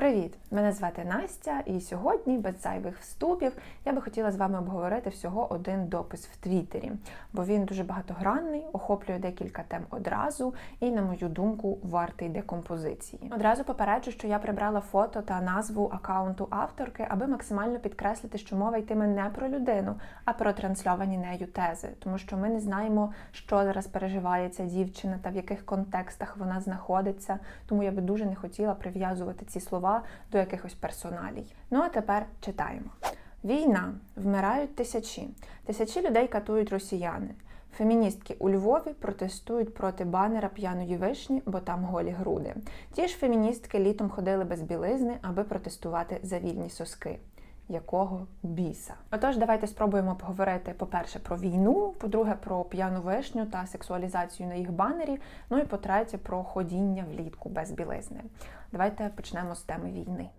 Привіт! Мене звати Настя, і сьогодні, без зайвих вступів, я би хотіла з вами обговорити всього один допис в Твіттері, бо він дуже багатогранний, охоплює декілька тем одразу і, на мою думку, вартий декомпозиції. Одразу попереджу, що я прибрала фото та назву акаунту авторки, аби максимально підкреслити, що мова йтиме не про людину, а про трансльовані нею тези, тому що ми не знаємо, що зараз переживає ця дівчина та в яких контекстах вона знаходиться. Тому я би дуже не хотіла прив'язувати ці слова до якихось персоналій. Ну а тепер читаємо: війна, вмирають тисячі, тисячі людей катують росіяни. Феміністки у Львові протестують проти банера п'яної вишні, бо там голі груди. Ті ж феміністки літом ходили без білизни, аби протестувати за вільні соски. Якого біса? Отож, давайте спробуємо поговорити, по-перше, про війну, по-друге, про п'яну вишню та сексуалізацію на їх банері. Ну і по-третє, про ходіння влітку без білизни. Давайте почнемо з теми війни.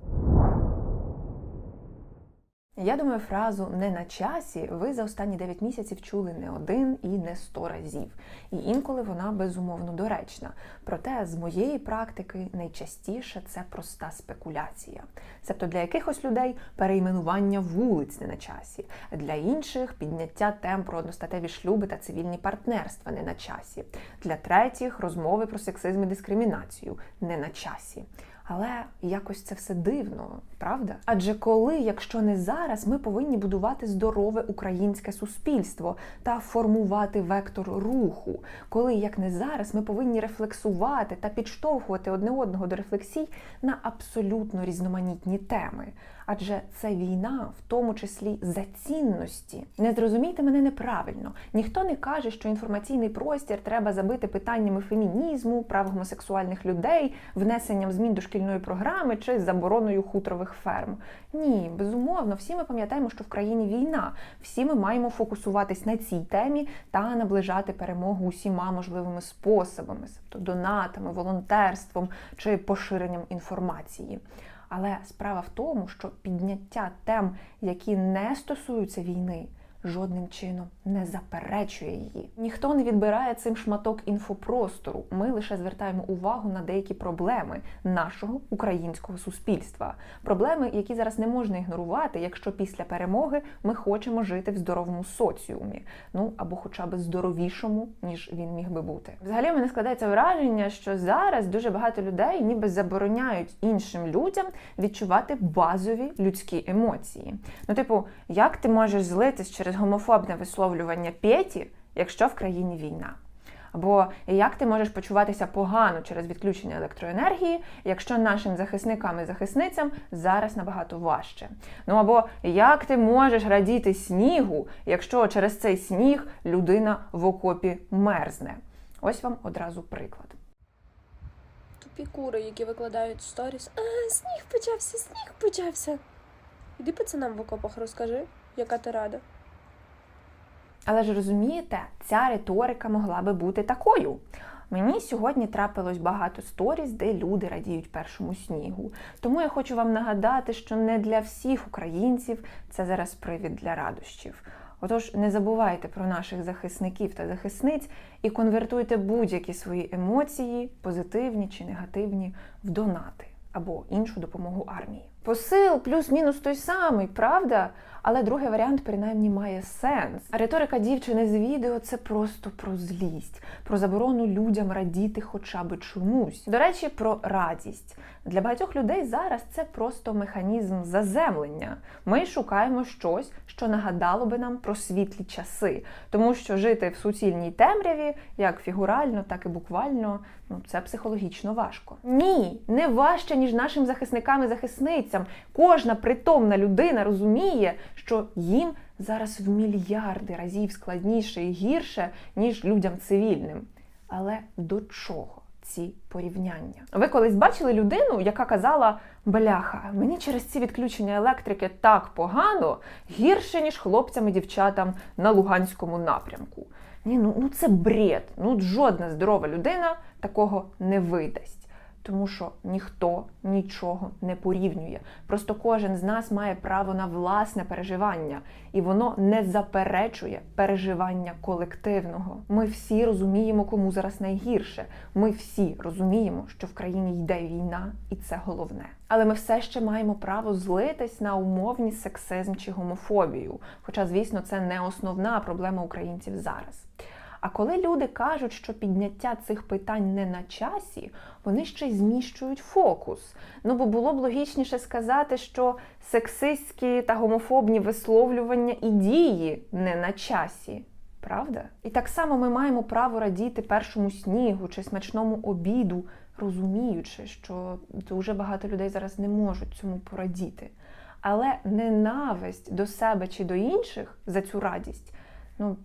Я думаю, фразу не на часі ви за останні 9 місяців чули не один і не сто разів. І інколи вона безумовно доречна. Проте з моєї практики найчастіше це проста спекуляція. Себто для якихось людей перейменування вулиць не на часі, для інших підняття тем про одностатеві шлюби та цивільні партнерства не на часі, для третіх розмови про сексизм і дискримінацію не на часі. Але якось це все дивно, правда? Адже коли, якщо не зараз, ми повинні будувати здорове українське суспільство та формувати вектор руху, коли як не зараз, ми повинні рефлексувати та підштовхувати одне одного до рефлексій на абсолютно різноманітні теми. Адже це війна, в тому числі за цінності. Не зрозумійте мене неправильно. Ніхто не каже, що інформаційний простір треба забити питаннями фемінізму, прав гомосексуальних людей, внесенням змін до шкільної програми чи забороною хуторових ферм. Ні, безумовно, всі ми пам'ятаємо, що в країні війна. Всі ми маємо фокусуватись на цій темі та наближати перемогу усіма можливими способами, тобто донатами, волонтерством чи поширенням інформації. Але справа в тому, що підняття тем, які не стосуються війни, жодним чином не заперечує її. Ніхто не відбирає цим шматок інфопростору. Ми лише звертаємо увагу на деякі проблеми нашого українського суспільства. Проблеми, які зараз не можна ігнорувати, якщо після перемоги ми хочемо жити в здоровому соціумі, ну або хоча б здоровішому, ніж він міг би бути. Взагалі, мене складається враження, що зараз дуже багато людей ніби забороняють іншим людям відчувати базові людські емоції. Ну, типу, як ти можеш злитись через гомофобне висловлювання Петі, якщо в країні війна? Або як ти можеш почуватися погано через відключення електроенергії, якщо нашим захисникам і захисницям зараз набагато важче? Ну або як ти можеш радіти снігу, якщо через цей сніг людина в окопі мерзне? Ось вам одразу приклад. Тупі кури, які викладають сторіс. А, сніг почався, сніг почався. Іди пацанам в окопах розкажи, яка ти рада. Але ж розумієте, ця риторика могла би бути такою. Мені сьогодні трапилось багато сторіс, де люди радіють першому снігу. Тому я хочу вам нагадати, що не для всіх українців це зараз привід для радощів. Отож, не забувайте про наших захисників та захисниць і конвертуйте будь-які свої емоції, позитивні чи негативні, в донати або іншу допомогу армії. Посил плюс-мінус той самий, правда? Але другий варіант, принаймні, має сенс. Риторика дівчини з відео це просто про злість, про заборону людям радіти хоча б чомусь. До речі, про радість. Для багатьох людей зараз це просто механізм заземлення. Ми шукаємо щось, що нагадало би нам про світлі часи, тому що жити в суцільній темряві, як фігурально, так і буквально, ну це психологічно важко. Ні, не важче, ніж нашим захисникам і захисницям. Кожна притомна людина розуміє, що їм зараз в мільярди разів складніше і гірше, ніж людям цивільним. Але до чого? Ці порівняння. Ви колись бачили людину, яка казала: бляха, мені через ці відключення електрики так погано, гірше, ніж хлопцям і дівчатам на Луганському напрямку. Ні, ну, ну це бред. Ну жодна здорова людина такого не видасть. Тому що ніхто нічого не порівнює. Просто кожен з нас має право на власне переживання, і воно не заперечує переживання колективного. Ми всі розуміємо, кому зараз найгірше. Ми всі розуміємо, що в країні йде війна, і це головне. Але ми все ще маємо право злитись на умовні сексизм чи гомофобію. Хоча, звісно, це не основна проблема українців зараз. А коли люди кажуть, що підняття цих питань не на часі, вони ще й зміщують фокус. Ну бо було б логічніше сказати, що сексистські та гомофобні висловлювання і дії не на часі. Правда? І так само ми маємо право радіти першому снігу чи смачному обіду, розуміючи, що дуже багато людей зараз не можуть цьому порадіти. Але ненависть до себе чи до інших за цю радість, ну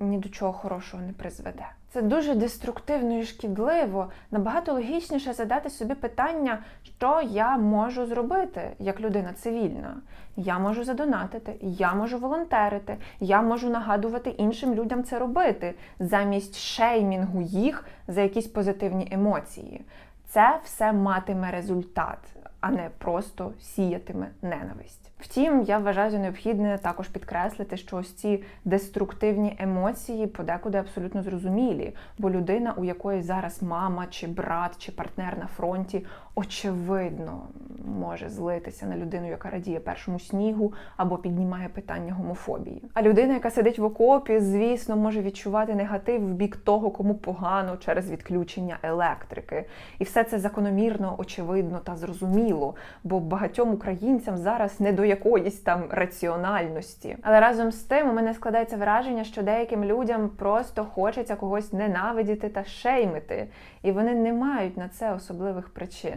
ні до чого хорошого не призведе. Це дуже деструктивно і шкідливо. Набагато логічніше задати собі питання, що я можу зробити як людина цивільна. Я можу задонатити, я можу волонтерити, я можу нагадувати іншим людям це робити, замість шеймінгу їх за якісь позитивні емоції. Це все матиме результат, а не просто сіятиме ненависть. Втім, я вважаю за необхідне також підкреслити, що ось ці деструктивні емоції подекуди абсолютно зрозумілі, бо людина, у якої зараз мама, чи брат, чи партнер на фронті, очевидно може злитися на людину, яка радіє першому снігу або піднімає питання гомофобії. А людина, яка сидить в окопі, звісно, може відчувати негатив в бік того, кому погано через відключення електрики. І все це закономірно, очевидно та зрозуміло, бо багатьом українцям зараз не до якоїсь там раціональності. Але разом з тим у мене складається враження, що деяким людям просто хочеться когось ненавидіти та шеймити, і вони не мають на це особливих причин,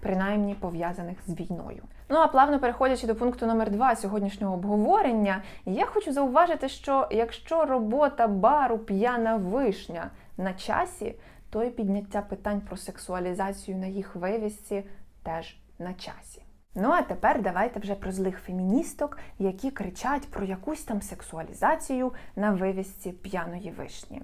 принаймні пов'язаних з війною. Ну а плавно переходячи до пункту номер два сьогоднішнього обговорення, я хочу зауважити, що якщо робота бару п'яна вишня на часі, то і підняття питань про сексуалізацію на їх вивісці теж на часі. Ну а тепер давайте вже про злих феміністок, які кричать про якусь там сексуалізацію на вивісці п'яної вишні.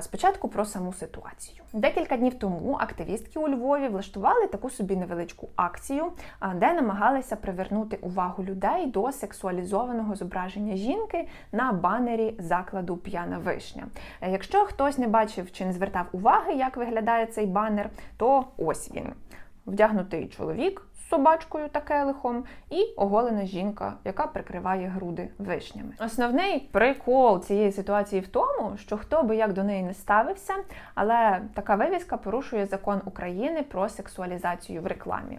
Спочатку про саму ситуацію. Декілька днів тому активістки у Львові влаштували таку собі невеличку акцію, де намагалися привернути увагу людей до сексуалізованого зображення жінки на банері закладу П'яна вишня. Е, Якщо хтось не бачив чи не звертав уваги, як виглядає цей банер, то ось він. Вдягнутий чоловік собачкою та келихом і оголена жінка, яка прикриває груди вишнями. Основний прикол цієї ситуації в тому, що хто би як до неї не ставився, але така вивіска порушує закон України про сексуалізацію в рекламі.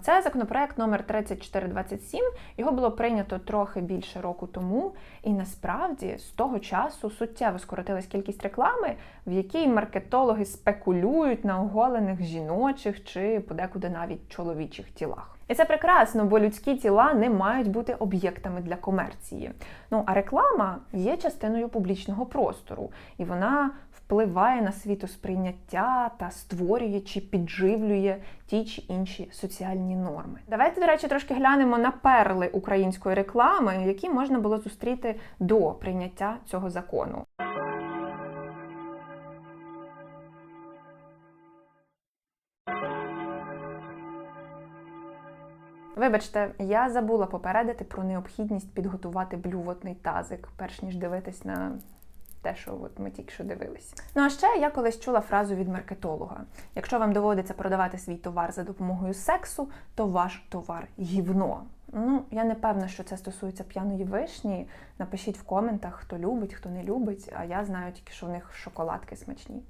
Це законопроект номер 3427. Його було прийнято трохи більше року тому, і насправді з того часу суттєво скоротилась кількість реклами, в якій маркетологи спекулюють на оголених жіночих чи подекуди навіть чоловічих тілах. І це прекрасно, бо людські тіла не мають бути об'єктами для комерції. Ну а реклама є частиною публічного простору, і вона впливає на світосприйняття та створює чи підживлює ті чи інші соціальні норми. Давайте, до речі, трошки глянемо на перли української реклами, які можна було зустріти до прийняття цього закону. Вибачте, я забула попередити про необхідність підготувати блювотний тазик, перш ніж дивитись на те, що от ми тільки що дивилися. Ну а ще я колись чула фразу від маркетолога: якщо вам доводиться продавати свій товар за допомогою сексу, то ваш товар гівно. Ну, я не певна, що це стосується п'яної вишні. Напишіть в коментах, хто любить, хто не любить. А я знаю тільки, що в них шоколадки смачні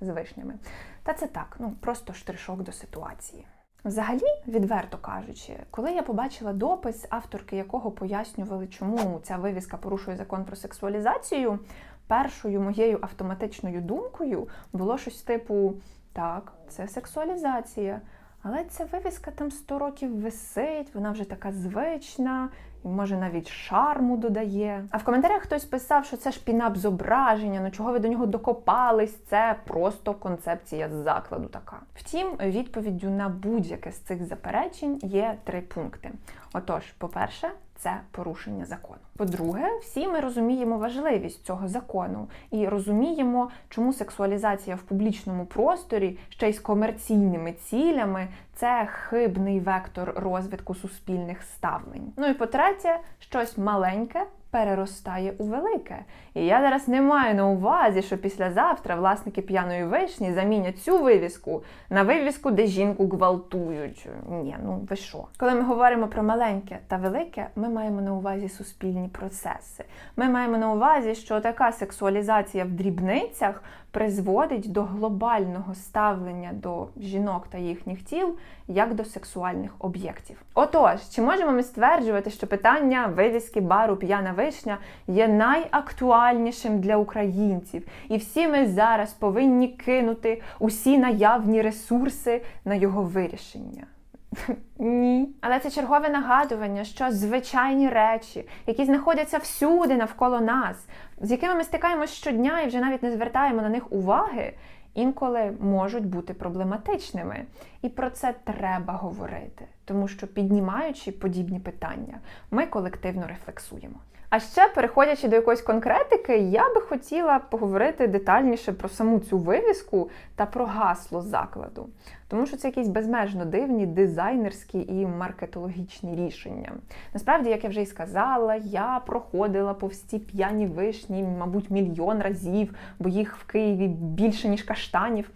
з вишнями. Та це так, ну просто штришок до ситуації. Взагалі, відверто кажучи, коли я побачила допис, авторки якого пояснювали, чому ця вивіска порушує закон про сексуалізацію, першою моєю автоматичною думкою було щось типу: так, це сексуалізація. Але ця вивіска там 100 років висить, вона вже така звична, може навіть шарму додає. А в коментарях хтось писав, що це ж пінап зображення, ну чого ви до нього докопались? Це просто концепція закладу така. Втім, відповіддю на будь-яке з цих заперечень є три пункти. Отож, по-перше, це порушення закону. По-друге, всі ми розуміємо важливість цього закону і розуміємо, чому сексуалізація в публічному просторі ще й з комерційними цілями це хибний вектор розвитку суспільних ставлень. Ну і по-третє, щось маленьке переростає у велике. І я зараз не маю на увазі, що післязавтра власники п'яної вишні замінять цю вивіску на вивіску, де жінку гвалтують. Ні, ну ви що? Коли ми говоримо про маленьке та велике, ми маємо на увазі суспільні процеси. Ми маємо на увазі, що така сексуалізація в дрібницях призводить до глобального ставлення до жінок та їхніх тіл як до сексуальних об'єктів. Отож, чи можемо ми стверджувати, що питання вивіски бару п'яна вишня є найактуальнішим для українців, і всі ми зараз повинні кинути усі наявні ресурси на його вирішення? Ні. Але це чергове нагадування, що звичайні речі, які знаходяться всюди навколо нас, з якими ми стикаємося щодня і вже навіть не звертаємо на них уваги, інколи можуть бути проблематичними. І про це треба говорити, тому що піднімаючи подібні питання, ми колективно рефлексуємо. А ще, переходячи до якоїсь конкретики, я би хотіла поговорити детальніше про саму цю вивіску та про гасло закладу, тому що це якісь безмежно дивні дизайнерські і маркетологічні рішення. Насправді, як я вже й сказала, я проходила повз ці п'яні вишні, мабуть, мільйон разів, бо їх в Києві більше ніж каштанів.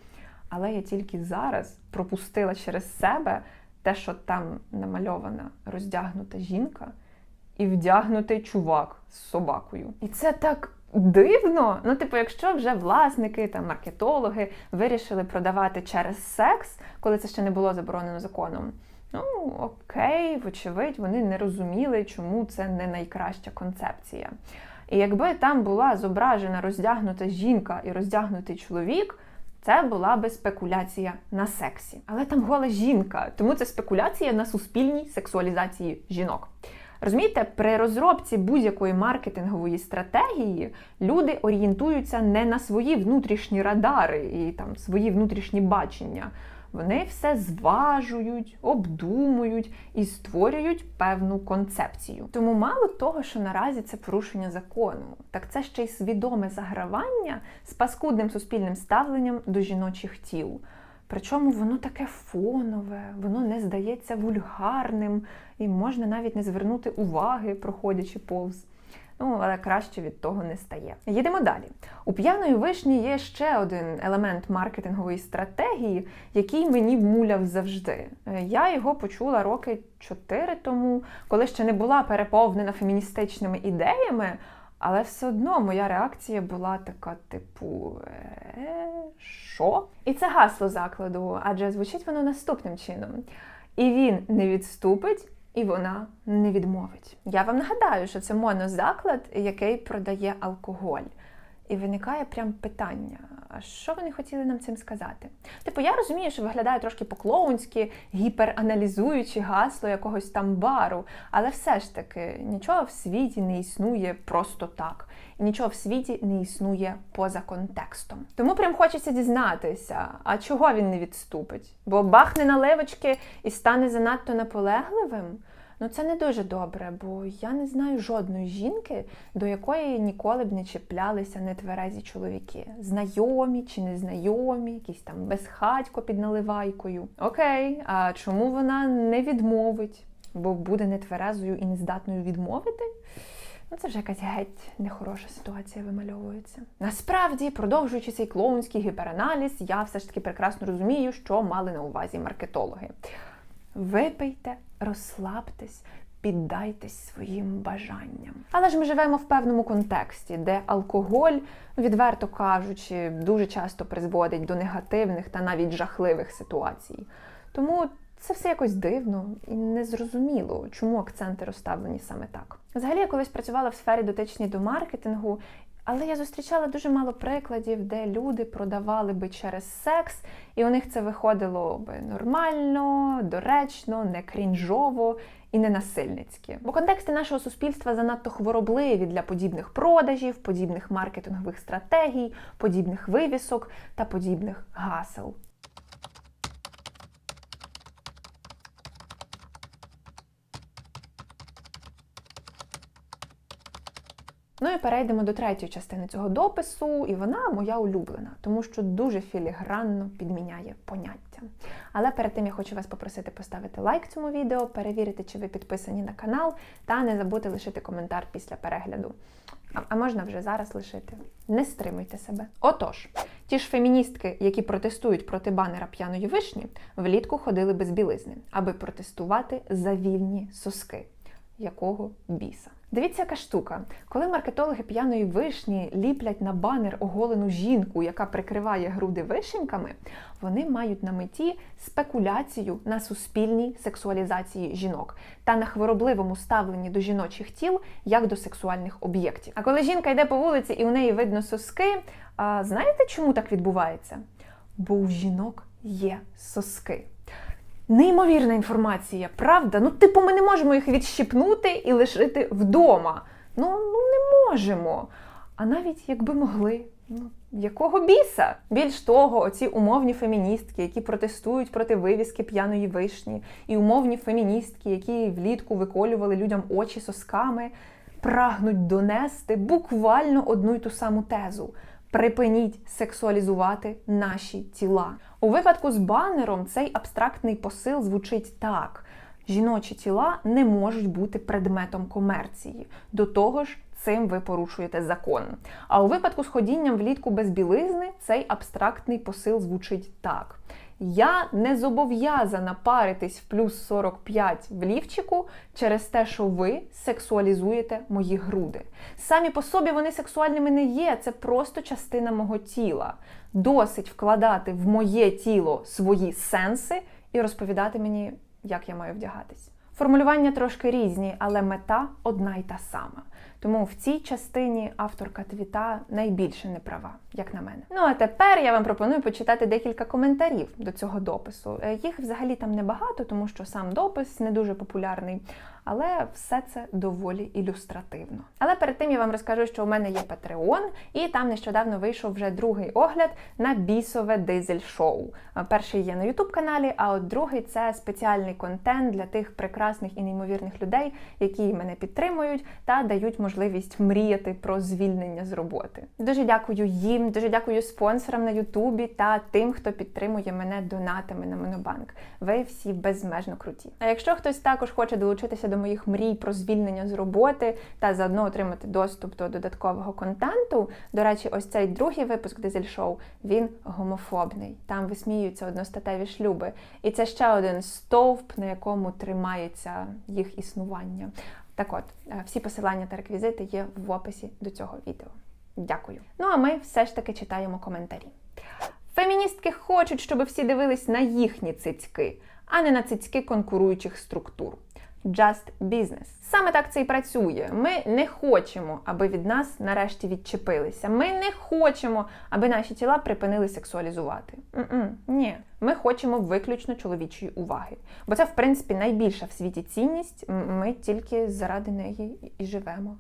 Але я тільки зараз пропустила через себе те, що там намальована роздягнута жінка і вдягнутий чувак з собакою. І це так дивно. Ну, типу, якщо вже власники та маркетологи вирішили продавати через секс, коли це ще не було заборонено законом. Ну, окей, вочевидь, вони не розуміли, чому це не найкраща концепція. І якби там була зображена роздягнута жінка і роздягнутий чоловік, це була би спекуляція на сексі. Але там гола жінка, тому це спекуляція на суспільній сексуалізації жінок. Розумієте, при розробці будь-якої маркетингової стратегії люди орієнтуються не на свої внутрішні радари і там свої внутрішні бачення. Вони все зважують, обдумують і створюють певну концепцію. Тому мало того, що наразі це порушення закону, так це ще й свідоме загравання з паскудним суспільним ставленням до жіночих тіл. Причому воно таке фонове, воно не здається вульгарним, і можна навіть не звернути уваги, проходячи повз. Ну, але краще від того не стає. Їдемо далі. У п'яної вишні є ще один елемент маркетингової стратегії, який мені муляв завжди. Я його почула роки чотири тому, коли ще не була переповнена феміністичними ідеями. Але все одно моя реакція була така, типу, «Е, що? І це гасло закладу, адже звучить воно наступним чином. І він не відступить, і вона не відмовить. Я вам нагадаю, що це монозаклад, який продає алкоголь. І виникає прям питання: що вони хотіли нам цим сказати? Типу, я розумію, що виглядає трошки по-клоунськи, гіпераналізуючи гасло якогось там бару, але все ж таки нічого в світі не існує просто так. Нічого в світі не існує поза контекстом. Тому прям хочеться дізнатися, а чого він не відступить? Бо бахне наливочки і стане занадто наполегливим. Ну це не дуже добре, бо я не знаю жодної жінки, до якої ніколи б не чіплялися нетверезі чоловіки. Знайомі чи незнайомі, якісь там безхатько під наливайкою. Окей, а чому вона не відмовить? Бо буде нетверезою і нездатною відмовити? Ну, це вже якась геть нехороша ситуація вимальовується. Насправді, продовжуючи цей клоунський гіпераналіз, я все ж таки прекрасно розумію, що мали на увазі маркетологи. Випийте, розслабтесь, піддайтесь своїм бажанням. Але ж ми живемо в певному контексті, де алкоголь, відверто кажучи, дуже часто призводить до негативних та навіть жахливих ситуацій. Тому це все якось дивно і незрозуміло, чому акценти розставлені саме так. Взагалі, я колись працювала в сфері дотичній до маркетингу, але я зустрічала дуже мало прикладів, де люди продавали би через секс, і у них це виходило би нормально, доречно, не крінжово і не насильницьки. Бо контексти нашого суспільства занадто хворобливі для подібних продажів, подібних маркетингових стратегій, подібних вивісок та подібних гасел. Ну і перейдемо до третьої частини цього допису, і вона моя улюблена, тому що дуже філігранно підміняє поняття. Але перед тим я хочу вас попросити поставити лайк цьому відео, перевірити, чи ви підписані на канал, та не забути лишити коментар після перегляду. А, можна вже зараз лишити. Не стримуйте себе. Отож, ті ж феміністки, які протестують проти банера п'яної вишні, влітку ходили без білизни, аби протестувати за вільні соски. Якого біса? Дивіться, яка штука. Коли маркетологи п'яної вишні ліплять на банер оголену жінку, яка прикриває груди вишеньками, вони мають на меті спекуляцію на суспільній сексуалізації жінок та на хворобливому ставленні до жіночих тіл як до сексуальних об'єктів. А коли жінка йде по вулиці і у неї видно соски, а знаєте, чому так відбувається? Бо у жінок є соски. Неймовірна інформація, правда? Ну, типу, ми не можемо їх відщипнути і лишити вдома. Ну, ну не можемо. А навіть якби могли, ну якого біса? Більш того, оці умовні феміністки, які протестують проти вивіски п'яної вишні, і умовні феміністки, які влітку виколювали людям очі сосками, прагнуть донести буквально одну й ту саму тезу. Припиніть сексуалізувати наші тіла. У випадку з банером цей абстрактний посил звучить так: жіночі тіла не можуть бути предметом комерції. До того ж, цим ви порушуєте закон. А у випадку з ходінням влітку без білизни цей абстрактний посил звучить так. Я не зобов'язана паритись в плюс 45 в лівчику через те, що ви сексуалізуєте мої груди. Самі по собі вони сексуальними не є, це просто частина мого тіла. Досить вкладати в моє тіло свої сенси і розповідати мені, як я маю вдягатись. Формулювання трошки різні, але мета одна й та сама. Тому в цій частині авторка твіта найбільше не права, як на мене. Ну а тепер я вам пропоную почитати декілька коментарів до цього допису. Е, Їх взагалі там небагато, тому що сам допис не дуже популярний, але все це доволі ілюстративно. Але перед тим я вам розкажу, що у мене є Patreon, і там нещодавно вийшов вже другий огляд на бісове дизель-шоу. Е, Перший є на youtube каналі, а от другий це спеціальний контент для тих прекрасних і неймовірних людей, які мене підтримують та дають можливість мріяти про звільнення з роботи. Дуже дякую їм, дуже дякую спонсорам на Ютубі та тим, хто підтримує мене донатами на Монобанк. Ви всі безмежно круті. А якщо хтось також хоче долучитися до моїх мрій про звільнення з роботи та заодно отримати доступ до додаткового контенту, до речі, ось цей другий випуск Дизель Шоу він гомофобний. Там висміюються одностатеві шлюби. І це ще один стовп, на якому тримається їх існування. Так от, е, всі посилання та реквізити є в описі до цього відео. Дякую. Ну а ми все ж таки читаємо коментарі. Феміністки хочуть, щоб всі дивились на їхні цицьки, а не на цицьки конкуруючих структур. Just business. Саме так це і працює. Ми не хочемо, аби від нас нарешті відчепилися. Ми не хочемо, аби наші тіла припинили сексуалізувати. М-м, ні, ми хочемо виключно чоловічої уваги. Бо це, в принципі, найбільша в світі цінність. Ми тільки заради неї і живемо.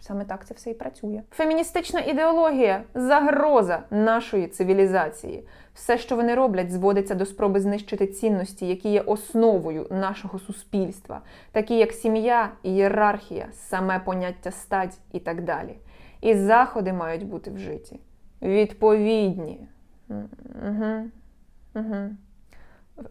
Саме так це все і працює. Феміністична ідеологія загроза нашої цивілізації. Все, що вони роблять, зводиться до спроби знищити цінності, які є основою нашого суспільства, такі як сім'я, ієрархія, саме поняття стать і так далі. І заходи мають бути вжиті. Відповідні. Угу. Угу.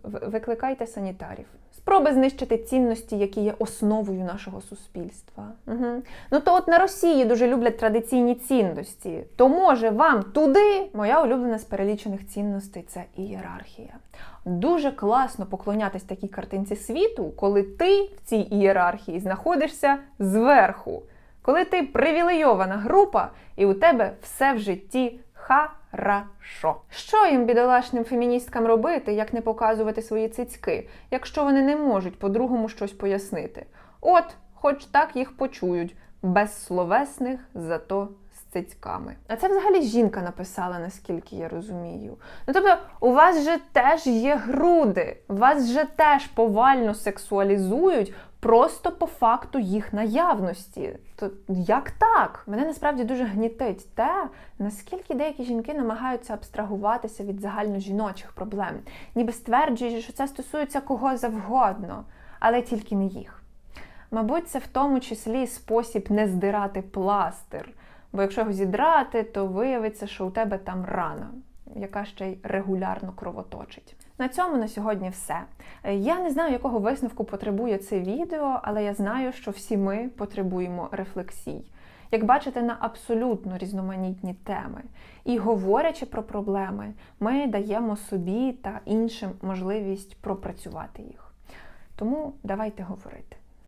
Викликайте санітарів. Спроби знищити цінності, які є основою нашого суспільства. Угу. Ну то от на Росії дуже люблять традиційні цінності. То може вам туди моя улюблена з перелічених цінностей це ієрархія. Дуже класно поклонятись такій картинці світу, коли ти в цій ієрархії знаходишся зверху, коли ти привілейована група, і у тебе все в житті Харашо. Що їм, бідолашним феміністкам, робити, як не показувати свої цицьки, якщо вони не можуть по-другому щось пояснити? От, хоч так їх почують, без словесних, зато цицьками. А це взагалі жінка написала, наскільки я розумію. Ну тобто, у вас же теж є груди, вас же теж повально сексуалізують. Просто по факту їх наявності. То як так? Мене насправді дуже гнітить те, наскільки деякі жінки намагаються абстрагуватися від загальножіночих проблем, ніби стверджують, що це стосується кого завгодно, але тільки не їх. Мабуть, це в тому числі спосіб не здирати пластир. Бо якщо його зідрати, то виявиться, що у тебе там рана, яка ще й регулярно кровоточить. На цьому на сьогодні все. Е, Я не знаю, якого висновку потребує це відео, але я знаю, що всі ми потребуємо рефлексій. Як бачите, на абсолютно різноманітні теми. І говорячи про проблеми, ми даємо собі та іншим можливість пропрацювати їх. Тому давайте говорити.